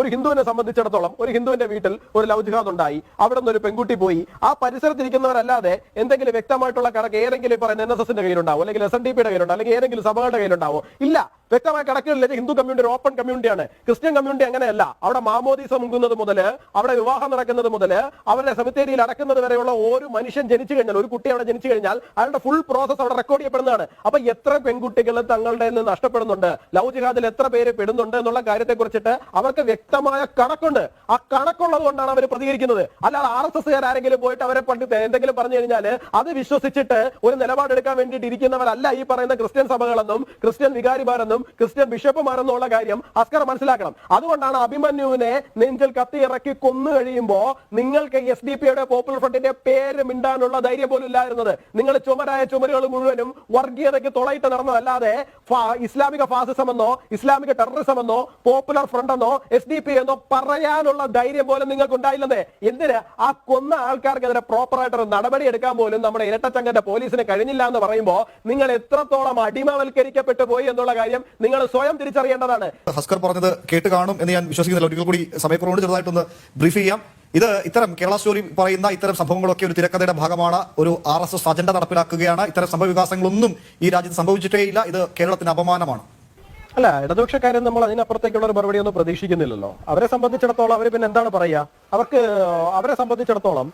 ഒരു ഹിന്ദുവിനെ സംബന്ധിച്ചിടത്തോളം ഒരു ഹിന്ദുവിന്റെ വീട്ടിൽ ഒരു ലൗജിഹാദ് ഉണ്ടായി. അവിടെ നിന്ന് ഒരു പെൺകുട്ടി പോയി. ആ പരിസരത്തിരിക്കുന്നവരല്ലാതെ എന്തെങ്കിലും വ്യക്തമായിട്ടുള്ള കണക്ക് ഏതെങ്കിലും പറയുന്ന എൻ എസ് എസിന്റെ കയ്യിലുണ്ടാവും? അല്ലെങ്കിൽ എസ് എൻ ഡി പിയുടെ കയ്യിലുണ്ടോ അല്ലെങ്കിൽ ഏതെങ്കിലും സഭകളുടെ കയ്യിലുണ്ടാവോ? ഇല്ല. വ്യക്തമായ കണക്കുകളിലേക്ക് ഹിന്ദു കമ്മ്യൂണിറ്റി ഒരു ഓപ്പൺ കമ്മ്യൂണിറ്റിയാണ് ക്രിസ്ത്യൻ കമ്മ്യൂണിറ്റി അങ്ങനെയല്ല. അവിടെ മാമോദീസ മുങ്ങുന്നത് മുതൽ അവിടെ വിവാഹം നടക്കുന്നത് മുതൽ അവരുടെ സെമിത്തേരിയിൽ അടക്കുന്നത് വരെയുള്ള ഒരു മനുഷ്യൻ ജനിച്ചു കഴിഞ്ഞാൽ ഒരു കുട്ടി അവിടെ ജനിച്ചു കഴിഞ്ഞാൽ അയാളുടെ ഫുൾ പ്രോസസ് അവിടെ റെക്കോർഡ് ചെയ്യപ്പെടുന്നതാണ്. അപ്പൊ എത്ര പെൺകുട്ടികൾ തങ്ങളുടെ നിന്ന് നഷ്ടപ്പെടുന്നുണ്ട്? ലവ് ജിഹാദിൽ എത്ര പേര് പെടുന്നുണ്ട് എന്നുള്ള കാര്യത്തെ കുറിച്ചിട്ട് അവർക്ക് വ്യക്തമായ കണക്കുണ്ട്. ആ കണക്കുള്ളത് കൊണ്ടാണ് അവർ പ്രതികരിക്കുന്നത്. അല്ലാതെ ആർ എസ് എസ് ആരെങ്കിലും പോയിട്ട് അവരെ പണ്ട് എന്തെങ്കിലും പറഞ്ഞു കഴിഞ്ഞാൽ അത് വിശ്വസിച്ചിട്ട് ഒരു നിലപാടെടുക്കാൻ വേണ്ടിയിട്ട് ഇരിക്കുന്നവരല്ല ഈ പറയുന്ന ക്രിസ്ത്യൻ സഭകളെന്നും ക്രിസ്ത്യൻ വികാരിമാരെന്നും ക്രിസ്ത്യൻ ബിഷപ്പുമാരെന്നും ഉള്ള കാര്യം അസ്കർ മനസ്സിലാക്കണം. അതുകൊണ്ടാണ് അഭിമന്യുവിനെ നെഞ്ചിൽ കത്തി ഇറക്കി കൊന്നു കഴിയുമ്പോ നിങ്ങൾക്ക് എസ് ഡി പിയുടെ പോപ്പുലർ ഫ്രണ്ടിന്റെ പേര് മിണ്ടാനുള്ള ധൈര്യം പോലും ഇല്ലായിരുന്നത്. നിങ്ങൾ ചുമരായ ചുമരുകൾ മുഴുവനും വർഗീയതയ്ക്ക് തുളയിട്ട് നടന്നതല്ലാതെ ഇസ്ലാമിക ഫാസിസം എന്നോ ഇസ്ലാമിക ടെററിസം എന്നോ പോപ്പുലർ ഫ്രണ്ട് എന്നോ എസ് ഡി പി എന്നോ പറയാനുള്ള ധൈര്യം പോലും നിങ്ങൾക്ക് ഉണ്ടായില്ലെന്നേ എന്തിന്? ആ കൊന്ന ആൾക്കാർക്കെതിരെ പ്രോപ്പറായിട്ടൊരു നടപടി എടുക്കാൻ പോലും നമ്മുടെ ഇരട്ടച്ചങ്കന്റെ പോലീസിന് കഴിഞ്ഞില്ല എന്ന് പറയുമ്പോൾ നിങ്ങൾ എത്രത്തോളം അടിമവൽക്കരിക്കപ്പെട്ടു പോയി എന്നുള്ള കാര്യം നിങ്ങൾ സ്വയം തിരിച്ചറിയേണ്ടതാണ്. ഹസ്കർ പറഞ്ഞത് കേട്ട് കാണും എന്ന് ഞാൻ വിശ്വസിക്കുന്നില്ല. ഒരിക്കൽ കൂടി സമയക്കുറവുകൊണ്ട് ചെറുതായിട്ടൊന്ന് ബ്രീഫ് ചെയ്യാം. ഇത് ഇത്തരം കേരള സ്റ്റോറി പറയുന്ന ഇത്തരം സംഭവങ്ങളൊക്കെ ഒരു തിരക്കഥയുടെ ഭാഗമാണ്. ഒരു ആർ എസ് എസ് അജണ്ട നടപ്പിലാക്കുകയാണ്. ഇത്തരം സംഭവ വികാസങ്ങളൊന്നും ഈ രാജ്യത്ത് സംഭവിച്ചിട്ടേയില്ല. ഇത് കേരളത്തിന് അപമാനമാണ്. അല്ല ഇടതുപക്ഷക്കാരും നമ്മൾ അതിനപ്പുറത്തേക്കുള്ള ഒരു മറുപടി ഒന്നും പ്രതീക്ഷിക്കുന്നില്ലല്ലോ. അവരെ സംബന്ധിച്ചിടത്തോളം അവർ പിന്നെ എന്താണ് പറയുക അവർക്ക് അവരെ സംബന്ധിച്ചിടത്തോളം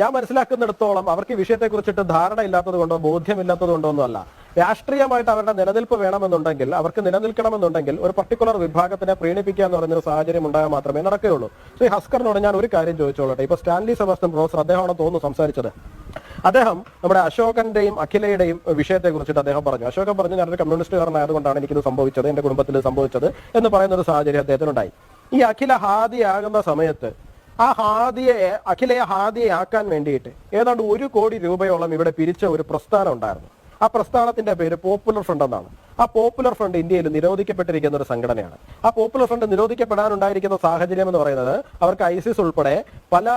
ഞാൻ മനസ്സിലാക്കുന്നിടത്തോളം അവർക്ക് വിഷയത്തെ കുറിച്ചിട്ട് ധാരണ ഇല്ലാത്തത് കൊണ്ടോ ബോധ്യമില്ലാത്തത് കൊണ്ടോ ഒന്നും അല്ല രാഷ്ട്രീയമായിട്ട് അവരുടെ നിലനിൽപ്പ് വേണമെന്നുണ്ടെങ്കിൽ അവർക്ക് നിലനിൽക്കണമെന്നുണ്ടെങ്കിൽ ഒരു പർട്ടിക്കുലർ വിഭാഗത്തിനെ പ്രീണിപ്പിക്കുക എന്ന് പറയുന്ന സാഹചര്യം ഉണ്ടായാൽ മാത്രമേ നടക്കുകയുള്ളൂ. ശ്രീ ഹസ്കറിനോട് ഞാൻ ഒരു കാര്യം ചോദിച്ചോളട്ടെ. ഇപ്പൊ സ്റ്റാൻലി സെബാസ്റ്റൻ പ്രൊഫസർ അദ്ദേഹമാണ് തോന്നുന്നു സംസാരിച്ചത്. അദ്ദേഹം നമ്മുടെ അശോകന്റെയും അഖിലയുടെയും വിഷയത്തെ കുറിച്ചിട്ട് അദ്ദേഹം പറഞ്ഞു. അശോകൻ പറഞ്ഞു ഞാനൊരു കമ്മ്യൂണിസ്റ്റുകാരനായതുകൊണ്ടാണ് എനിക്കിത് സംഭവിച്ചത് എന്റെ കുടുംബത്തിൽ സംഭവിച്ചത് എന്ന് പറയുന്ന ഒരു സാഹചര്യം അദ്ദേഹത്തിനുണ്ടായി. ഈ അഖില ഹാദിയാകുന്ന സമയത്ത് ആ ഹാദിയെ അഖിലയെ ഹാദിയാക്കാൻ വേണ്ടിയിട്ട് ഏതാണ്ട് ഒരു കോടി രൂപയോളം ഇവിടെ പിരിച്ച ഒരു പ്രസ്ഥാനം ഉണ്ടായിരുന്നു. ആ പ്രസ്ഥാനത്തിന്റെ പേര് പോപ്പുലർ ഫ്രണ്ട് എന്നാണ്. ആ പോപ്പുലർ ഫ്രണ്ട് ഇന്ത്യയിൽ നിരോധിക്കപ്പെട്ടിരിക്കുന്ന ഒരു സംഘടനയാണ്. ആ പോപ്പുലർ ഫ്രണ്ട് നിരോധിക്കപ്പെടാനുണ്ടായിരിക്കുന്ന സാഹചര്യം എന്ന് പറയുന്നത് അവർക്ക് ഐസിസ് ഉൾപ്പെടെ പല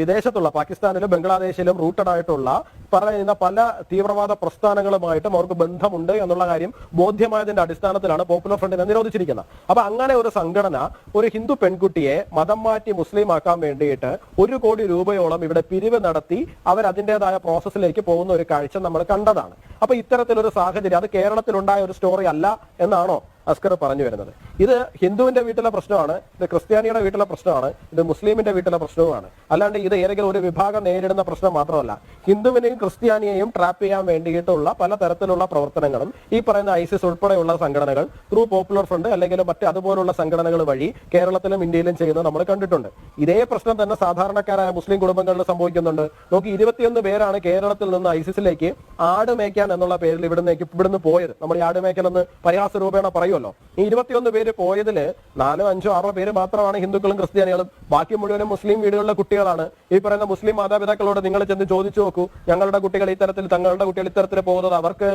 വിദേശത്തുള്ള പാകിസ്ഥാനിലും ബംഗ്ലാദേശിലും റൂട്ടഡ് ആയിട്ടുള്ള പറയുന്ന പല തീവ്രവാദ പ്രസ്ഥാനങ്ങളുമായിട്ടും അവർക്ക് ബന്ധമുണ്ട് എന്നുള്ള കാര്യം ബോധ്യമായതിന്റെ അടിസ്ഥാനത്തിലാണ് പോപ്പുലർ ഫ്രണ്ടിനെ നിരോധിച്ചിരിക്കുന്നത്. അപ്പൊ അങ്ങനെ ഒരു സംഘടന ഒരു ഹിന്ദു പെൺകുട്ടിയെ മതം മാറ്റി മുസ്ലിം ആക്കാൻ വേണ്ടിയിട്ട് ഒരു കോടി രൂപയോളം ഇവിടെ പിരിവ് നടത്തി അവരതിന്റെതായ പ്രോസസ്സിലേക്ക് പോകുന്ന ഒരു കാഴ്ച നമ്മൾ കണ്ടതാണ്. അപ്പൊ ഇത്തരത്തിലൊരു സാഹചര്യം അത് കേരളത്തിലുണ്ടായ ഒരു സ്റ്റോറി അല്ല എന്നാണോ? അസ്കർ പറഞ്ഞു വരുന്നത്. ഇത് ഹിന്ദുവിന്റെ വീട്ടിലെ പ്രശ്നമാണ് ഇത് ക്രിസ്ത്യാനിയുടെ വീട്ടിലെ പ്രശ്നമാണ് ഇത് മുസ്ലിമിന്റെ വീട്ടിലെ പ്രശ്നവുമാണ്. അല്ലാണ്ട് ഇത് ഏതെങ്കിലും ഒരു വിഭാഗം നേരിടുന്ന പ്രശ്നം മാത്രമല്ല ഹിന്ദുവിനെയും ക്രിസ്ത്യാനിയെയും ട്രാപ്പ് ചെയ്യാൻ വേണ്ടിയിട്ടുള്ള പല തരത്തിലുള്ള പ്രവർത്തനങ്ങളും ഈ പറയുന്ന ഐസിസ് ഉൾപ്പെടെയുള്ള സംഘടനകൾ ത്രൂ പോപ്പുലർ ഫ്രണ്ട് അല്ലെങ്കിൽ മറ്റ് അതുപോലുള്ള സംഘടനകൾ വഴി കേരളത്തിലും ഇന്ത്യയിലും ചെയ്യുന്നത് നമ്മൾ കണ്ടിട്ടുണ്ട്. ഇതേ പ്രശ്നം തന്നെ സാധാരണക്കാരായ മുസ്ലിം കുടുംബങ്ങളിൽ സംഭവിക്കുന്നുണ്ട്. നോക്കി ഇരുപത്തിയൊന്ന് പേരാണ് കേരളത്തിൽ നിന്ന് ഐസിസിലേക്ക് ആട് മേയ്ക്കാൻ എന്നുള്ള പേരിൽ ഇവിടുന്ന് ഇവിടുന്ന് പോയത്. നമ്മൾ ഈ ആട് മേയ്ക്കൽ എന്ന് പരിഹാസ രൂപേണ പറയുമല്ലോ ഈ ഇരുപത്തിയൊന്ന് പേര് പോയതിൽ നാലോ അഞ്ചോ ആറോ പേര് മാത്രമാണ് ഹിന്ദുക്കളും ക്രിസ്ത്യാനികളും ബാക്കി മുഴുവനും മുസ്ലിം വീടുകളിലെ കുട്ടികളാണ്. ഈ പറയുന്ന മുസ്ലിം മാതാപിതാക്കളോട് നിങ്ങൾ ചെന്ന് ചോദിച്ചു നോക്കൂ ഞങ്ങളുടെ കുട്ടികൾ ഈ തരത്തിൽ തങ്ങളുടെ കുട്ടികൾ ഇത്തരത്തിൽ പോകുന്നത് അവർക്ക്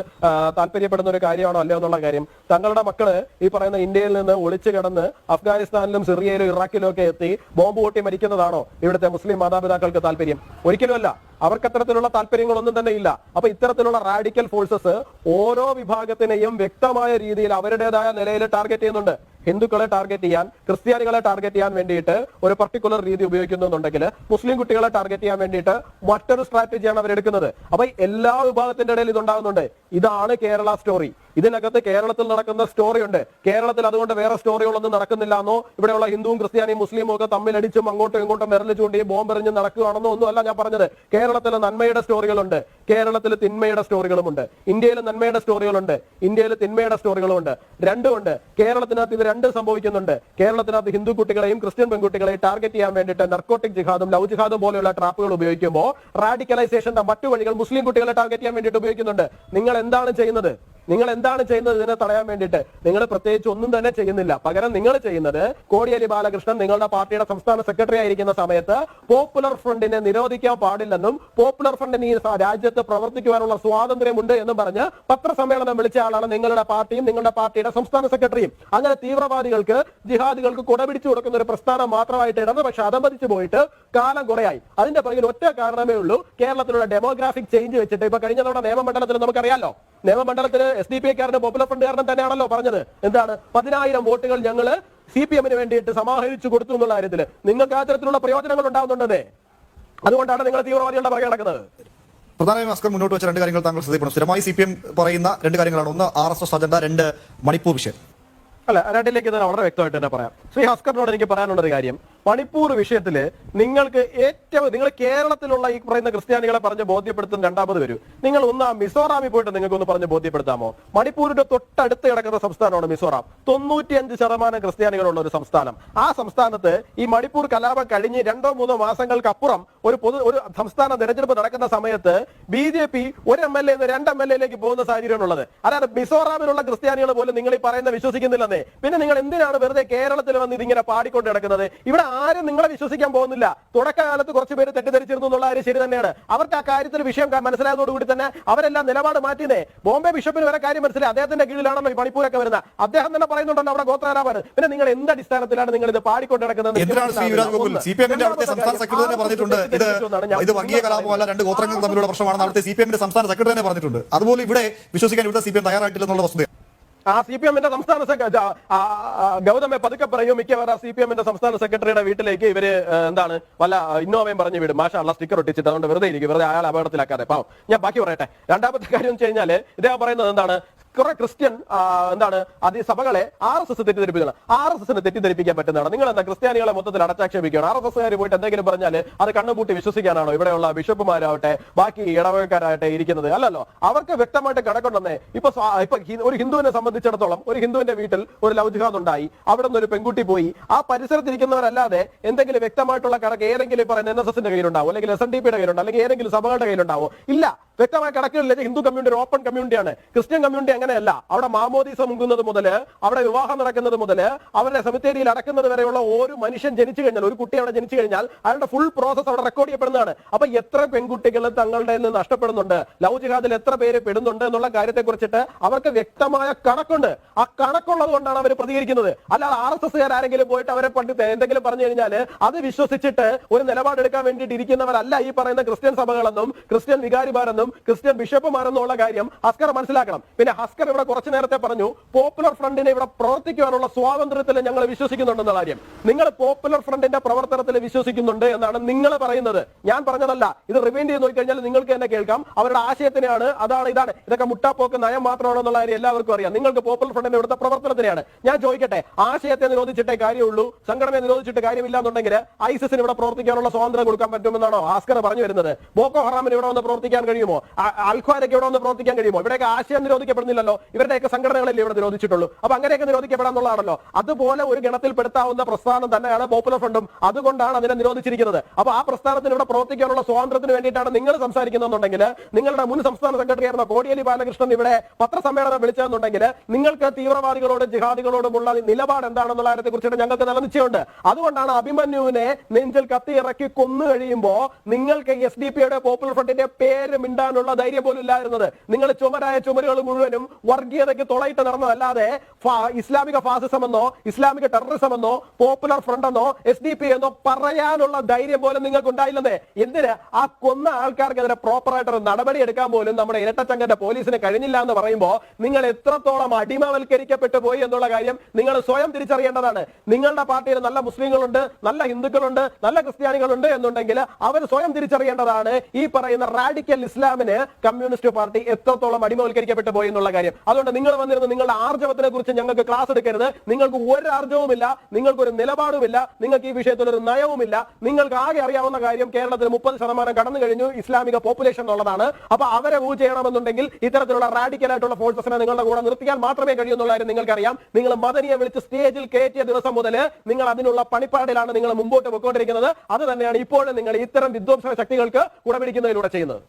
താല്പര്യപ്പെടുന്ന ഒരു കാര്യമാണോ അല്ലയോ എന്നുള്ള കാര്യം. തങ്ങളുടെ മക്കൾ ഈ പറയുന്ന ഇന്ത്യയിൽ നിന്ന് ഒളിച്ചു കിടന്ന് അഫ്ഗാനിസ്ഥാനിലും സിറിയയിലും ഇറാഖിലും ഒക്കെ എത്തി ബോംബ് പൊട്ടി മരിക്കുന്നതാണോ ഇവിടുത്തെ മുസ്ലിം മാതാപിതാക്കൾക്ക് താല്പര്യം? ഒരിക്കലുമല്ല. അവർക്ക് അത്തരത്തിലുള്ള താല്പര്യങ്ങളൊന്നും തന്നെ ഇല്ല. അപ്പൊ ഇത്തരത്തിലുള്ള റാഡിക്കൽ ഫോഴ്സസ് ഓരോ വിഭാഗത്തിനെയും വ്യക്തമായ രീതിയിൽ അവരുടേതായ നിലയിൽ ടാർഗറ്റ് ചെയ്യുന്നുണ്ട്. ഹിന്ദുക്കളെ ടാർഗറ്റ് ചെയ്യാൻ ക്രിസ്ത്യാനികളെ ടാർഗറ്റ് ചെയ്യാൻ വേണ്ടിയിട്ട് ഒരു പർട്ടിക്കുലർ രീതി ഉപയോഗിക്കുന്നുണ്ടെങ്കിൽ മുസ്ലിം കുട്ടികളെ ടാർഗറ്റ് ചെയ്യാൻ വേണ്ടിയിട്ട് മറ്റൊരു സ്ട്രാറ്റജിയാണ് അവരെടുക്കുന്നത്. അപ്പൊ എല്ലാ വിഭാഗത്തിന്റെ ഇടയിൽ ഇതുണ്ടാകുന്നുണ്ട്. ഇതാണ് കേരള സ്റ്റോറി ഇതിനകത്ത് കേരളത്തിൽ നടക്കുന്ന സ്റ്റോറി ഉണ്ട്. കേരളത്തിൽ അതുകൊണ്ട് വേറെ സ്റ്റോറികളൊന്നും നടക്കുന്നില്ല എന്നോ ഇവിടെയുള്ള ഹിന്ദുവും ക്രിസ്ത്യാനിയും മുസ്ലിമും ഒക്കെ തമ്മിലടിച്ചും അങ്ങോട്ടും ഇങ്ങോട്ടും വിരൽ ചൂണ്ടി ബോംബെറിഞ്ഞ് നടക്കുകയാണെന്നോ ഒന്നും അല്ല ഞാൻ പറഞ്ഞത്. കേരളത്തിലെ നന്മയുടെ സ്റ്റോറികളുണ്ട് കേരളത്തിൽ തിന്മയുടെ സ്റ്റോറികളുമുണ്ട് ഇന്ത്യയിൽ നന്മയുടെ സ്റ്റോറികളുണ്ട് ഇന്ത്യയിൽ തിന്മയുടെ സ്റ്റോറികളുമുണ്ട് രണ്ടുമുണ്ട്. കേരളത്തിനകത്ത് ഇത് രണ്ട് സംഭവിക്കുന്നുണ്ട്. കേരളത്തിനകത്ത് ഹിന്ദു കുട്ടികളെയും ക്രിസ്ത്യൻ പെൺകുട്ടികളെയും ടാർഗറ്റ് ചെയ്യാൻ വേണ്ടിയിട്ട് നർക്കോട്ടിക് ജിഹാദും ലവ് ജിഹാദും പോലെയുള്ള ട്രാപ്പുകൾ ഉപയോഗിക്കുമ്പോൾ റാഡിക്കലൈസേഷന്റെ മറ്റു വഴികൾ മുസ്ലിം കുട്ടികളെ ടാർഗറ്റ് ചെയ്യാൻ വേണ്ടിയിട്ട് ഉപയോഗിക്കുന്നുണ്ട്. നിങ്ങൾ എന്താണ് ചെയ്യുന്നത്? നിങ്ങൾ എന്താണ് ചെയ്യുന്നത് ഇതിനെ തടയാൻ വേണ്ടിയിട്ട്? നിങ്ങൾ പ്രത്യേകിച്ച് ഒന്നും തന്നെ ചെയ്യുന്നില്ല. പകരം നിങ്ങൾ ചെയ്യുന്നത് കോടിയേരി ബാലകൃഷ്ണൻ നിങ്ങളുടെ പാർട്ടിയുടെ സംസ്ഥാന സെക്രട്ടറി ആയിരിക്കുന്ന സമയത്ത് പോപ്പുലർ ഫ്രണ്ടിനെ നിരോധിക്കാൻ പാടില്ലെന്നും പോപ്പുലർ ഫ്രണ്ടിന് ഈ രാജ്യത്ത് പ്രവർത്തിക്കുവാനുള്ള സ്വാതന്ത്ര്യമുണ്ട് എന്നും പറഞ്ഞ് പത്രസമ്മേളനം വിളിച്ച ആളാണ് നിങ്ങളുടെ പാർട്ടിയും നിങ്ങളുടെ പാർട്ടിയുടെ സംസ്ഥാന സെക്രട്ടറിയും അങ്ങനെ തീവ്രവാദികൾക്ക് ജിഹാദികൾക്ക് കുടപിടിച്ചു കൊടുക്കുന്ന ഒരു പ്രസ്ഥാനം മാത്രമായിട്ട് ഇടന്ന് പക്ഷെ അതമ്പതിച്ചു പോയിട്ട് കാലം കുറയായി. അതിന്റെ പുറകിൽ ഒറ്റ കാരണമേ ഉള്ളൂ. കേരളത്തിലുള്ള ഡെമോഗ്രാഫിക് ചേഞ്ച് വെച്ചിട്ട് ഇപ്പൊ കഴിഞ്ഞ തവണ നിയമമണ്ഡലത്തിൽ നമുക്കറിയാലോ നിയമമണ്ഡലത്തിൽ എസ് ഡി പി കാരനും പോപ്പുലർ ഫ്രണ്ട് കാരണം തന്നെയാണല്ലോ പറഞ്ഞത്. എന്താണ്? പതിനായിരം വോട്ടുകൾ ഞങ്ങൾ സി പി എമ്മിന് വേണ്ടിയിട്ട് സമാഹരിച്ചു കൊടുത്തു എന്നുള്ള കാര്യത്തിൽ നിങ്ങൾക്ക് ആ തരത്തിലുള്ള പ്രയോജനങ്ങൾ ഉണ്ടാവുന്നുണ്ടെന്നേ അതുകൊണ്ടാണ് നിങ്ങൾ തീവ്രവാദികളുടെ പുറകെ നടക്കുന്നത്. പ്രധാനമായും അസ്കർ മുന്നോട്ട് വെച്ച രണ്ട് കാര്യങ്ങൾ താങ്കൾ ശ്രദ്ധിക്കണം. സ്ഥിരമായി സി പി എം പറയുന്ന രണ്ട് കാര്യങ്ങളാണ്. ഒന്ന് ആർ എസ് എസ് അജണ്ട രണ്ട് മണിപ്പൂർ വിഷയം. അല്ല രണ്ടിലേക്ക് തന്നെ വളരെ വ്യക്തമായിട്ട് തന്നെ പറയാം. ശ്രീ ഹസ്കറിനോട് എനിക്ക് പറയാനുള്ള ഒരു കാര്യം. മണിപ്പൂർ വിഷയത്തിൽ നിങ്ങൾക്ക് ഏറ്റവും നിങ്ങൾ കേരളത്തിലുള്ള ഈ പറയുന്ന ക്രിസ്ത്യാനികളെ പറഞ്ഞ് ബോധ്യപ്പെടുത്തുന്ന രണ്ടാമത് വരൂ. നിങ്ങൾ ഒന്ന് ആ മിസോറാമിൽ പോയിട്ട് നിങ്ങൾക്ക് ഒന്ന് പറഞ്ഞ് ബോധ്യപ്പെടുത്താമോ? മണിപ്പൂരിന്റെ തൊട്ടടുത്ത് കിടക്കുന്ന സംസ്ഥാനമാണ് മിസോറാം. തൊണ്ണൂറ്റിയഞ്ച് ശതമാനം ക്രിസ്ത്യാനികളുള്ള ഒരു സംസ്ഥാനം. ആ സംസ്ഥാനത്ത് ഈ മണിപ്പൂർ കലാപം കഴിഞ്ഞ് രണ്ടോ മൂന്നോ മാസങ്ങൾക്കപ്പുറം ഒരു പൊതു ഒരു സംസ്ഥാന തെരഞ്ഞെടുപ്പ് നടക്കുന്ന സമയത്ത് ബി ജെ പി ഒരു എം എൽ എ രണ്ട് എം എൽ എയിലേക്ക് പോകുന്ന സാഹചര്യമാണുള്ളത് അതായത് മിസോറാമിലുള്ള ക്രിസ്ത്യാനികൾ പോലും നിങ്ങൾ ഈ പറയുന്ന വിശ്വസിക്കുന്നില്ലെന്നേ. പിന്നെ നിങ്ങൾ എന്തിനാണ് വെറുതെ കേരളത്തിൽ വന്ന് ഇതിങ്ങനെ പാടിക്കൊണ്ട് കിടക്കുന്നത് ഇവിടെ ആരും നിങ്ങളെ വിശ്വസിക്കാൻ പോകുന്നില്ല. തുടക്കകാലത്ത് കുറച്ച് പേര് തെറ്റിദ്ധരിച്ചിരുന്നു എന്നുള്ള കാര്യം ശരി തന്നെയാണ്. അവർക്ക് ആ കാര്യത്തിൽ വിഷയം മനസ്സിലായതോടുകൂടി തന്നെ അവരെല്ലാം നിലപാട് മാറ്റിയതേ ബോംബെ ബിഷപ്പിന് വരെ കാര്യം മനസ്സിലായി. അദ്ദേഹത്തിന്റെ കീഴിലാണല്ലോ മണിപ്പൂരൊക്കെ വരുന്നത്. അദ്ദേഹം തന്നെ പറയുന്നുണ്ടല്ലോ അവിടെ ഗോത്രാരാമാണ് പിന്നെ നിങ്ങൾ എന്ത് അടിസ്ഥാനത്തിലാണ് നിങ്ങൾ ഇത് പാടിക്കൊണ്ട് നടക്കുന്നത്? സംസ്ഥാന സെക്രട്ടറി തന്നെ പറഞ്ഞിട്ടുണ്ട്. അതുപോലെ ഇവിടെ വിശ്വസിക്കാൻ ഇവിടെ സി പി എം തയ്യാറായിട്ടില്ലെന്നുള്ള വസ്തുത ആ സി പി എമ്മിന്റെ സംസ്ഥാന സെക്രട്ടറി ഗൗതമെ പതുക്കെ പറയും മിക്കവാറും സി പി എമ്മിന്റെ സംസ്ഥാന സെക്രട്ടറിയുടെ വീട്ടിലേക്ക് ഇവർ എന്താണ് വല്ല ഇന്നോവയും പറഞ്ഞു വിടും. മാഷാള്ള സ്റ്റിക്കർ ഒട്ടിച്ചിട്ട് അതുകൊണ്ട് വെറുതെ ഇരിക്കും. വെറുതെ അയാൾ അപകടത്തിലാക്കാതെ. പാവം. ഞാൻ ബാക്കി പറയട്ടെ. രണ്ടാമത്തെ കാര്യം വെച്ച് കഴിഞ്ഞാൽ ഇദ്ദേഹം പറയുന്നത് എന്താണ് കുറെ ക്രിസ്ത്യൻ എന്താണ് അതി സഭകളെ ആർ എസ് എസ് തെറ്റിദ്ധരിപ്പിക്കണം. ആർ എസ് എസിന് തെറ്റിദ്ധരിപ്പിക്കാൻ പറ്റുന്നതാണ്. നിങ്ങൾ എന്താ ക്രിസ്ത്യാനികളെ മൊത്തത്തിൽ അടച്ചാക്ഷേപിക്കുകയാണ്? ആർ എസ് എസ്കാർ പോയിട്ട് എന്തെങ്കിലും പറഞ്ഞാൽ അത് കണ്ണുപൂട്ടി വിശ്വസിക്കാനാണോ ഇവിടെയുള്ള ബിഷപ്പുമാരാവട്ടെ ബാക്കി ഇടവകക്കാരാകട്ടെ ഇരിക്കുന്നത്? അല്ലല്ലോ അവർക്ക് വ്യക്തമായിട്ട് കണക്കുണ്ടെന്നേ. ഇപ്പൊ ഇപ്പൊ ഒരു ഹിന്ദുവിനെ സംബന്ധിച്ചിടത്തോളം ഒരു ഹിന്ദുവിന്റെ വീട്ടിൽ ഒരു ലൗജിഹാദ് ഉണ്ടായി. അവിടെ നിന്ന് ഒരു പെൺകുട്ടി പോയി. ആ പരിസരത്തിരിക്കുന്നവരല്ലാതെ എന്തെങ്കിലും വ്യക്തമായിട്ടുള്ള കണക്ക് ഏതെങ്കിലും പറയുന്ന എൻ എസ് എസിന്റെ കയ്യിലുണ്ടാവും? അല്ലെങ്കിൽ എസ് എൻ ഡി പിയുടെ കയ്യിലുണ്ടോ? അല്ലെങ്കിൽ ഏതെങ്കിലും സഭകളുടെ കയ്യിലുണ്ടാവോ? ഇല്ല. വ്യക്തമായ കണക്കുകളില്ല ഹിന്ദു കമ്മ്യൂണിറ്റി ഒരു ഓപ്പൺ കമ്മ്യൂണിറ്റിയാണ് ക്രിസ്ത്യൻ കമ്മ്യൂണിറ്റി അങ്ങനെയല്ല. അവിടെ മാമോദീസ മുങ്ങുന്നത് മുതൽ അവിടെ വിവാഹം നടക്കുന്നത് മുതൽ അവരുടെ സെമിത്തേരിയിൽ അടക്കുന്നത് വരെയുള്ള ഒരു മനുഷ്യൻ ജനിച്ചു കഴിഞ്ഞാൽ ഒരു കുട്ടി അവിടെ ജനിച്ചു കഴിഞ്ഞാൽ അയാളുടെ ഫുൾ പ്രോസസ് അവിടെ റെക്കോർഡ് ചെയ്യപ്പെടുന്നതാണ്. അപ്പൊ എത്ര പെൺകുട്ടികൾ തങ്ങളുടെ നിന്ന് നഷ്ടപ്പെടുന്നുണ്ട്? ലവ് ജിഹാദിൽ എത്ര പേര് പെടുന്നുണ്ട് എന്നുള്ള കാര്യത്തെ കുറിച്ചിട്ട് അവർക്ക് വ്യക്തമായ കണക്കുണ്ട്. ആ കണക്കുള്ളത് കൊണ്ടാണ് അവർ പ്രതികരിക്കുന്നത്. അല്ലാതെ ആർ എസ് എസ്കാർ ആരെങ്കിലും പോയിട്ട് അവരെ പണ്ട് എന്തെങ്കിലും പറഞ്ഞു കഴിഞ്ഞാൽ അത് വിശ്വസിച്ചിട്ട് ഒരു നിലപാടെടുക്കാൻ വേണ്ടിയിട്ട് ഇരിക്കുന്നവരല്ല ഈ പറയുന്ന ക്രിസ്ത്യൻ സഭകളെന്നും ക്രിസ്ത്യൻ വികാരിമാരെന്നും ക്രിസ്ത്യൻ ബിഷപ്പുമാരെന്നുള്ള കാര്യം ഹസ്കർ മനസ്സിലാക്കണം. പിന്നെ ഹസ്കർ ഇവിടെ കുറച്ചു നേരത്തെ പറഞ്ഞു പോപ്പുലർ ഫ്രണ്ടിനെ ഇവിടെ പ്രവർത്തിക്കുവാനുള്ള സ്വാതന്ത്ര്യത്തിൽ ഞങ്ങൾ വിശ്വസിക്കുന്നുണ്ടെന്ന കാര്യം. നിങ്ങൾ പോപ്പുലർ ഫ്രണ്ടിന്റെ പ്രവർത്തനത്തിൽ വിശ്വസിക്കുന്നുണ്ട് എന്നാണ് നിങ്ങൾ പറയുന്നത്. ഞാൻ പറഞ്ഞതല്ല. ഇത് റിവൈൻഡ് ചെയ്ത് നോക്കിക്കഴിഞ്ഞാൽ നിങ്ങൾക്ക് തന്നെ കേൾക്കാം. അവരുടെ ആശയത്തിനെയാണ് അതാണ് ഇതാണ്. ഇതൊക്കെ മുട്ടാപ്പോക്ക് നയം മാത്രമാണെന്നുള്ള കാര്യം എല്ലാവർക്കും അറിയാം. നിങ്ങൾക്ക് പോപ്പുലർ ഫ്രണ്ടിന്റെ ഇവിടുത്തെ പ്രവർത്തനത്തിനെയാണ്. ഞാൻ ചോദിക്കട്ടെ ആശയത്തെ നിരോധിച്ചിട്ടേ കാര്യമുള്ളൂ? സംഘടനയെ നിരോധിച്ചിട്ട് കാര്യമില്ല എന്നുണ്ടെങ്കിൽ ഐസിസിന് ഇവിടെ പ്രവർത്തിക്കാനുള്ള സ്വാതന്ത്ര്യം കൊടുക്കാൻ പറ്റുമെന്നാണോ ആസ്കർ പറഞ്ഞു വരുന്നത്? ബോക്കോ ഹറാമിന് ഇവിടെ വന്ന് പ്രവർത്തിക്കാൻ കഴിയുമോ? അൽഖ്വാരയ്ക്ക് ഇവിടെ വന്ന് പ്രവർത്തിക്കാൻ കഴിയുമോ? ഇവിടെയൊക്കെ ആശയം നിരോധിക്കപ്പെടുന്നില്ലല്ലോ. ഇവരുടെയൊക്കെ സംഘടനകളല്ലേ ഇവിടെ നിരോധിച്ചിട്ടുള്ളൂ. അപ്പൊ അങ്ങനെയൊക്കെ നിരോധിക്കപ്പെടാന്നുള്ളതാണല്ലോ അതുപോലെ ഒരു ഗണത്തിൽ പെടുത്താവുന്ന പ്രസ്ഥാനം തന്നെയാണ് പോപ്പുലർ ഫ്രണ്ടും അതുകൊണ്ടാണ് അതിനെ നിരോധിച്ചിരിക്കുന്നത്. അപ്പൊ ആ പ്രസ്ഥാനത്തിന് ഇവിടെ പ്രവർത്തിക്കാനുള്ള സ്വാതന്ത്ര്യത്തിന് വേണ്ടിയിട്ടാണ് നിങ്ങൾ സംസാരിക്കുന്നുണ്ടെങ്കിൽ നിങ്ങളുടെ മുൻ സംസ്ഥാന സെക്രട്ടറിയായിരുന്ന കോടിയേരി ബാലകൃഷ്ണൻ ഇവിടെ പത്രസമ്മേളനം വിളിച്ചതെന്നുണ്ടെങ്കിൽ നിങ്ങൾക്ക് തീവ്രവാദികളോടും ജിഹാദികളോടുമുള്ള നിലപാട് എന്താണെന്നുള്ള കാര്യത്തെ കുറിച്ചിട്ട് ഞങ്ങൾക്ക് നല്ല അതുകൊണ്ടാണ് അഭിമന്യുവിനെ നെഞ്ചിൽ കത്തി ഇറക്കി കൊന്നു കഴിയുമ്പോ നിങ്ങൾക്ക് എസ് ഡി പിയുടെ പോപ്പുലർ ഫ്രണ്ടിന്റെ പേര് മിണ്ടാനുള്ള ധൈര്യം പോലും ഇല്ലായിരുന്നത് നിങ്ങൾ ചുമരായ ചുമരുകൾ മുഴുവനും വർഗീയതയ്ക്ക് തുളയിട്ട് നടന്നതല്ലാതെ ഇസ്ലാമിക ഫാസിസം എന്നോ ഇസ്ലാമിക ടെററിസം എന്നോ പോപ്പുലർ ഫ്രണ്ട് എന്നോ എസ് ഡി പി എന്നോ പറയാനുള്ള ധൈര്യം പോലും നിങ്ങൾക്ക് ഉണ്ടായില്ലെന്നേ എന്തിന്? ആ കൊന്ന ആൾക്കാർക്കെതിരെ പ്രോപ്പറായിട്ട് ഒരു നടപടി എടുക്കാൻ പോലും നമ്മുടെ ഇരട്ടച്ചങ്കന്റെ പോലീസിന് കഴിഞ്ഞില്ല എന്ന് പറയുമ്പോൾ നിങ്ങൾ എത്രത്തോളം അടിമവൽക്കരിക്കപ്പെട്ടു പോയി എന്നുള്ള കാര്യം നിങ്ങൾ സ്വയം തിരിച്ചറിയേണ്ടതാണ്. നിങ്ങളുടെ പാർട്ടിയിൽ നല്ല മുസ്ലിങ്ങളുണ്ട് നല്ല ഹിന്ദുക്കളുണ്ട് നല്ല ക്രിസ്ത്യാനികളുണ്ട് എന്നുണ്ടെങ്കിൽ അവർ സ്വയം തിരിച്ചറിയേണ്ടതാണ് ഈ പറയുന്ന റാഡിക്കൽ ഇസ്ലാമിന് കമ്മ്യൂണിസ്റ്റ് പാർട്ടി എത്രത്തോളം അടിമവൽക്കരിക്കപ്പെട്ടു പോയി എന്നുള്ള കാര്യം. അതുകൊണ്ട് നിങ്ങൾ വന്നിരുന്ന നിങ്ങളുടെ ആർജവത്തിനെ കുറിച്ച് ഞങ്ങൾക്ക് ക്ലാസ് എടുക്കരുത്. നിങ്ങൾക്ക് ഒരു ആർജവുമില്ല നിങ്ങൾക്ക് ഒരു നിലപാടുമില്ല നിങ്ങൾക്ക് ഈ വിഷയത്തിൽ ഒരു നയവുമില്ല. നിങ്ങൾക്ക് ആകെ അറിയാവുന്ന കാര്യം കേരളത്തിൽ മുപ്പത് ശതമാനം കടന്നു കഴിഞ്ഞു ഇസ്ലാമിക പോപ്പുലേഷൻ എന്നുള്ളതാണ് അപ്പൊ അവരെ മൂവ് ചെയ്യണമെന്നുണ്ടെങ്കിൽ ഇത്തരത്തിലുള്ള റാഡിക്കൽ ആയിട്ടുള്ള ഫോഴ്സസിനെ നിങ്ങളുടെ കൂടെ നിർത്തിയാൽ മാത്രമേ കഴിയൂ എന്നുള്ള കാര്യം നിങ്ങൾക്കറിയാം. നിങ്ങൾ മദനിയെ വിളിച്ച് സ്റ്റേജിൽ കയറ്റിയ ദിവസം മുതൽ നിങ്ങൾ അതിനുള്ള പണിപ്പാടിലാണ് നിങ്ങൾ മുമ്പോട്ട് പോയിക്കൊണ്ടിരിക്കുന്നത്. അത് തന്നെയാണ് ഇപ്പോഴും നിങ്ങൾ ഇത്തരം വിധ്വംസ ശക്തികൾക്ക് ഉടപിടിക്കുന്നതിലൂടെ ചെയ്യുന്നത്.